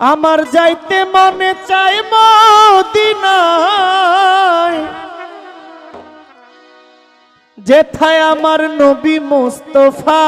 আমার যাইতে মনে চাই মদিনায়। যেথায় আমার নবী মোস্তফা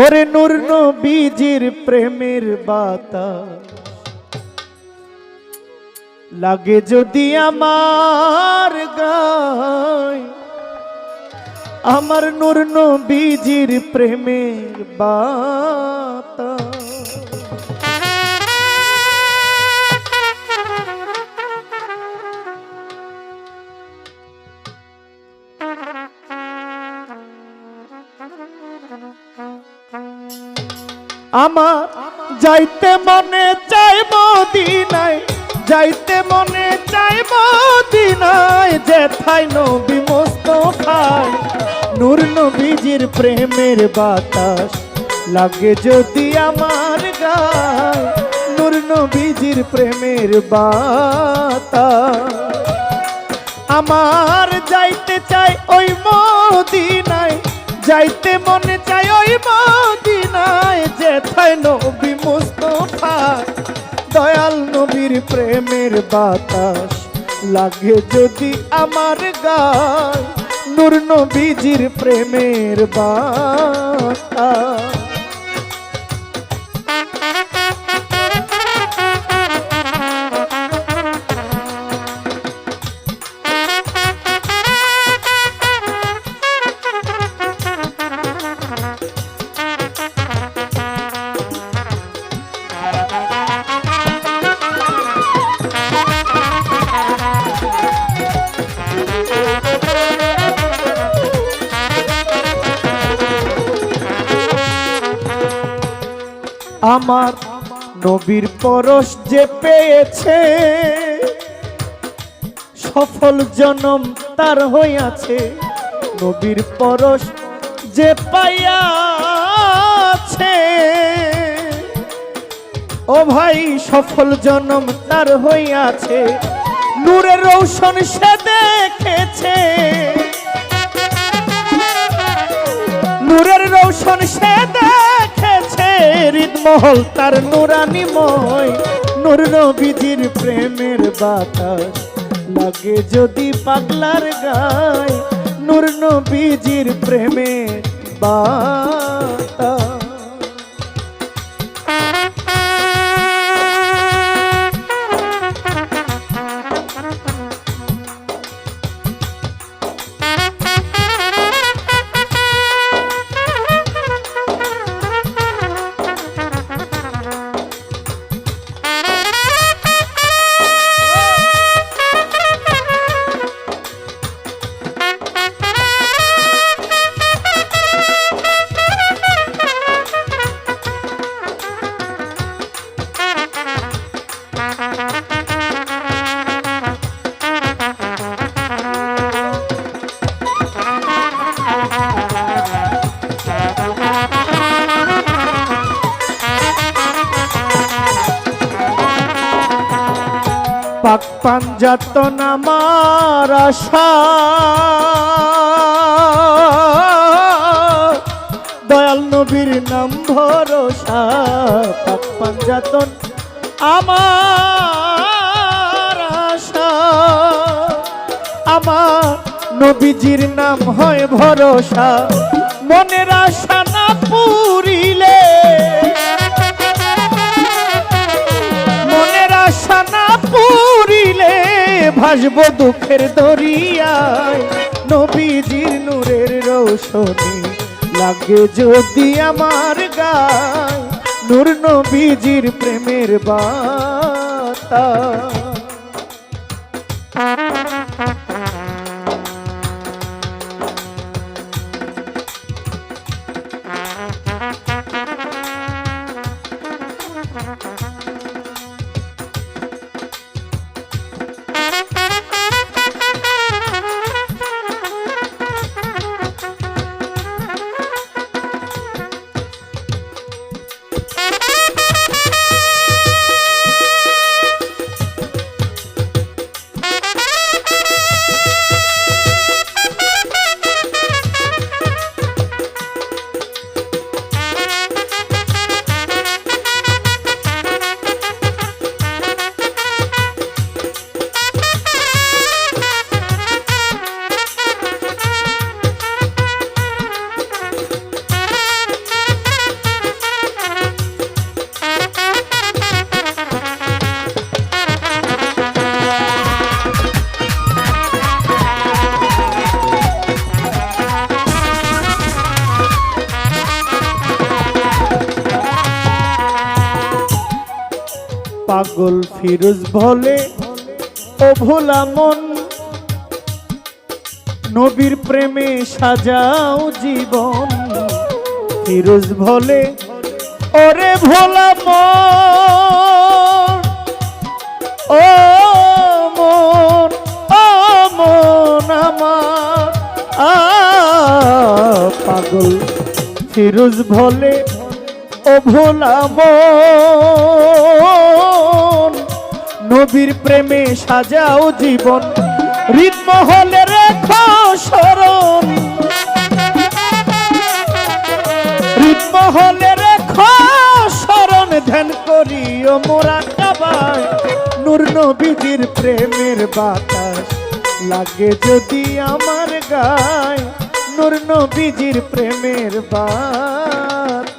ওরে নূর নবীজির প্রেমের বাতা লাগে যদি আমার গায়। আমার নূর নবীজির প্রেমের বাতা আমার যাইতে মনে চাই মদিনায়, যাইতে মনে চাই মদিনায় যেথায় নবী মোস্তফায়। নূর নবীজির প্রেমের বাতাস লাগে যদি আমার গায় নূর নবীজির প্রেমের বাতাস। আমার যাইতে চাই ওই মদিনায়, যাইতে মনে চাই ওই মদিনায়, যেথায় নবী মুস্তফা। দয়াল নবীর প্রেমের বাতাস লাগে যদি আমার গায় নূর নবীজির প্রেমের বাতাস আমার নবীর পরশ যে পেয়েছে, সফল জনম তার হইয়াছে। নবীর পরশ যে পাইয়াছে, ও ভাই, সফল জনম তার হইয়াছে। নূরের রৌশন সে দেখেছে। নূরের রৌশন সে দেখেছে হৃদমহল তার নুরানিময় নূর নবীজির প্রেমের বাতাস। লাগে যদি পাগলার গায়, নূর নবীজির প্রেমের বাতাস পাক পাঞ্জাতন আমার আশা। দয়াল নবীর নাম ভরসা, পাক পাঞ্জাতন আমার আশা। আমার নবীজির নাম হয় ভরসা, মনের আশা না পুরিলে ভাসব দুঃখের দরিয়ায়। নবীজির নূরের রৌশনি লাগে যদি আমার গায়। নূর নবীজির প্রেমের বাতা পাগল ফিরোজ বলে, ও ভোলা মন, নবীর প্রেমে সাজাও জীবন। ফিরোজ বলে, ওরে ভোলা মন, ও মন ও মন আমার। পাগল ফিরোজ বলে, ও ভোলা মন নবীর প্রেমে সাজাও জীবন। রিদ্ম হলে রেখো স্মরণ। রিদ্ম হলে রেখো স্মরণ, ধ্যান করিও মোরা কাবায় নূর নবীজির প্রেমের বাতাস লাগে যদি আমার গায়। নূর নবীজির প্রেমের বাতাস।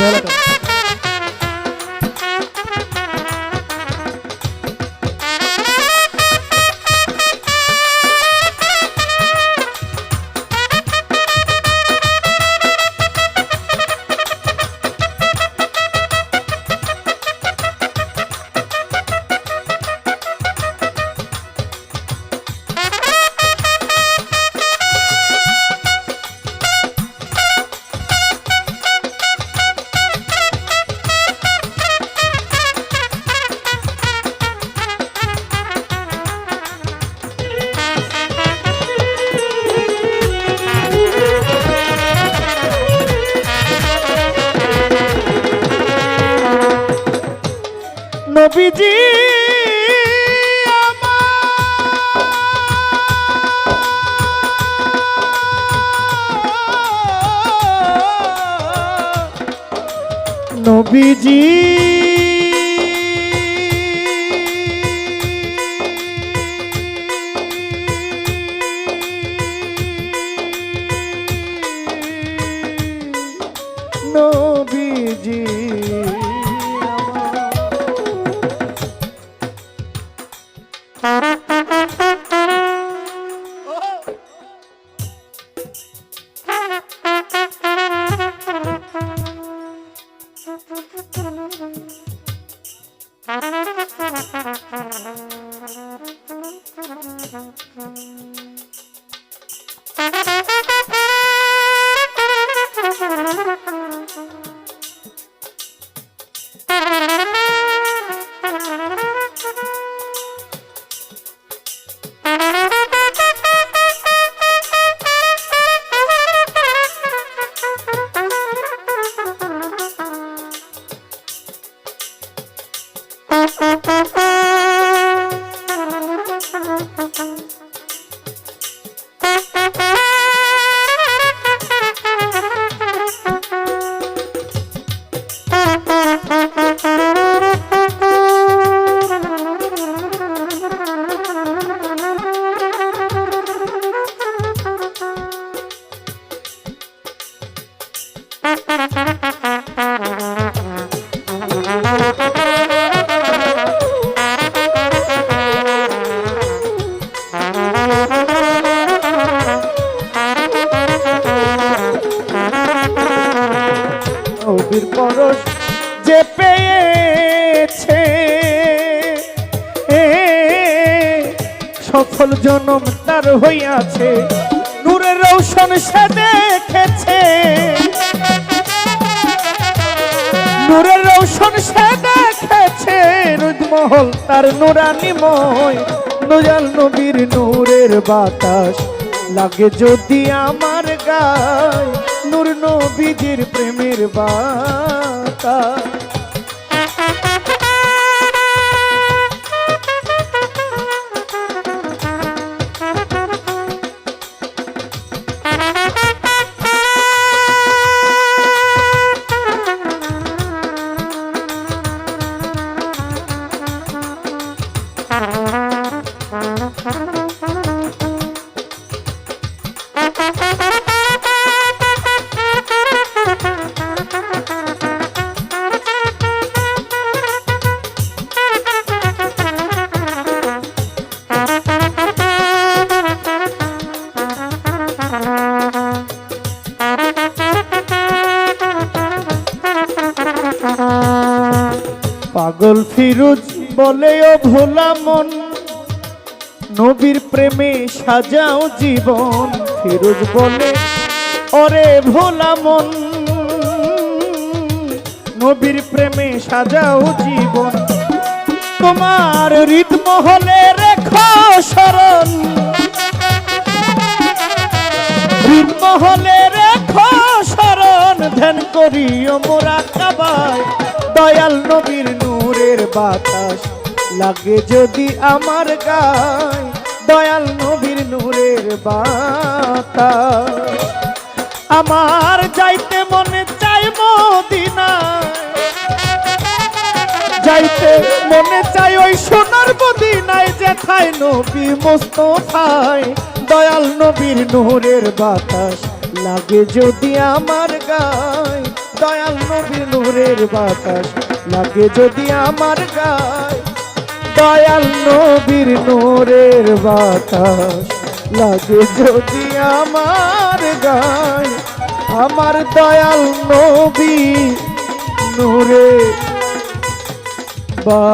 নবীজি আমার নবীজি নবীজি। আমার নবীর পরশ যে পেয়েছে। সফল জনম তার হইয়াছে, নূরের রৌশন সে দেখেছে। নূরের রৌশন সে দেখেছে রুদমহল তার নুরানিময় নজাল নবীর নূরের বাতাস লাগে যদি আমার গায়। নূর নবীজির প্রেমের বাতাস ফিরুজ বলে, ও ভোলা মন, নবীর প্রেমে সাজাও জীবন। ফিরুজ বলে, ওরে ভোলা মন, নবীর প্রেমে সাজাও জীবন। তোমার হৃদমহলে রেখো শরণ। হৃদমহলে রেখো শরণ। ধ্যান করিও মোরা কাবায়, দয়াল নবীর নূরের বাতাস লাগে যদি আমার গায় দয়াল নবীর নূরের বাতাস। আমার যাইতে মনে চাই মদিনায়। যাইতে মনে চাই ওই সোনার মদিনায় যেথায় নবী মোস্তফায়। দয়াল নবীর নূরের বাতাস লাগে যদি আমার গায় দয়াল নবীর নূরের বাতাস। লাগে যদি আমার গায় দয়াল নবীর নূরের বাতাস। লাগে যদি আমার গায় আমার দয়াল নবী নোরে বা